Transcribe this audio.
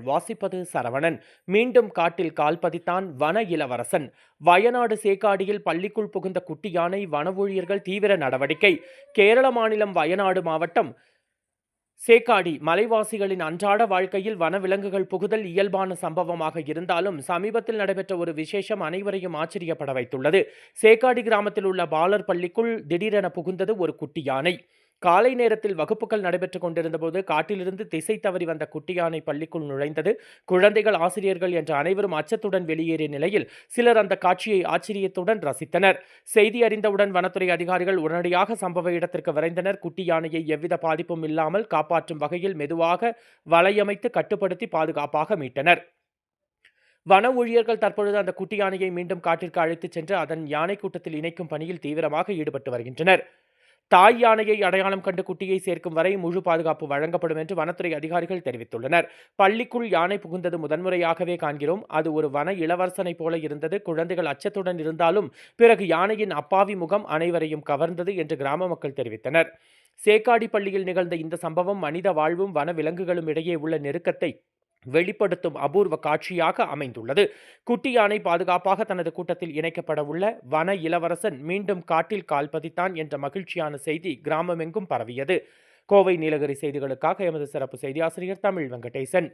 வாசிப்பது சரவணன். மீண்டும் காட்டில் கால் பதித்தான் வன இளவரசன். வயநாடு சேக்காடியில் பள்ளிக்குள் புகுந்த குட்டி யானை வன ஊழியர்கள் தீவிர நடவடிக்கை. கேரள மாநிலம் வயநாடு மாவட்டம் சேக்காடி மலைவாசிகளின் அன்றாட வாழ்க்கையில் வனவிலங்குகள் புகுதல் இயல்பான சம்பவமாக இருந்தாலும் சமீபத்தில் நடைபெற்ற ஒரு விசேஷம் அனைவரையும் ஆச்சரியப்பட வைத்துள்ளது. சேக்காடி கிராமத்தில் உள்ள பாலர் பள்ளிக்குள் திடீரென புகுந்தது ஒரு குட்டி யானை காலை நேரத்தில் வகுப்புகள் நடைபெற்றுக் கொண்டிருந்தபோது காட்டிலிருந்து திசை தவறி வந்த குட்டி யானை பள்ளிக்குள் நுழைந்தது. குழந்தைகள் ஆசிரியர்கள் என்ற அனைவரும் அச்சத்துடன் வெளியேறிய நிலையில் சிலர் அந்த காட்சியை ஆச்சரியத்துடன் ரசித்தனர். செய்தி அறிந்தவுடன் வனத்துறை அதிகாரிகள் உடனடியாக சம்பவ இடத்திற்கு விரைந்தனர். குட்டி யானையை எவ்வித பாதிப்பும் இல்லாமல் காப்பாற்றும் வகையில் மெதுவாக வலையமைத்து கட்டுப்படுத்தி பாதுகாப்பாக மீட்டனர். வன ஊழியர்கள் தற்பொழுது அந்த குட்டி யானையை மீண்டும் காட்டிற்கு அழைத்துச் சென்று அதன் யானை கூட்டத்தில் இணைக்கும் பணியில் தீவிரமாக ஈடுபட்டு வருகின்றனர். தாய் யானையை அடையாளம் கண்டு குட்டியை சேர்க்கும் வரை முழு பாதுகாப்பு வழங்கப்படும் என்று வனத்துறை அதிகாரிகள் தெரிவித்துள்ளனர். பள்ளிக்குள் யானை புகுந்தது முதன்முறையாகவே காண்கிறோம். அது ஒரு வன இளவரசனைப் போல இருந்தது. குழந்தைகள் அச்சத்துடன் இருந்தாலும் பிறகு யானையின் அப்பாவி முகம் அனைவரையும் கவர்ந்தது என்று கிராம மக்கள் தெரிவித்தனர். சேக்காடி பள்ளியில் நிகழ்ந்த இந்த சம்பவம் மனித வாழ்வும் வன விலங்குகளும் இடையே உள்ள நெருக்கத்தை வெளிப்படுத்தும் அபூர்வ காட்சியாக அமைந்துள்ளது. குட்டி யானை பாதுகாப்பாக தனது கூட்டத்தில் இணைக்கப்பட உள்ள வன இளவரசன் மீண்டும் காட்டில் கால் பதித்தான் என்ற மகிழ்ச்சியான செய்தி கிராமமெங்கும் பரவியது. கோவை நீலகிரி செய்திகளுக்காக எமது சிறப்பு செய்தி ஆசிரியர் தமிழ் வெங்கடேசன்.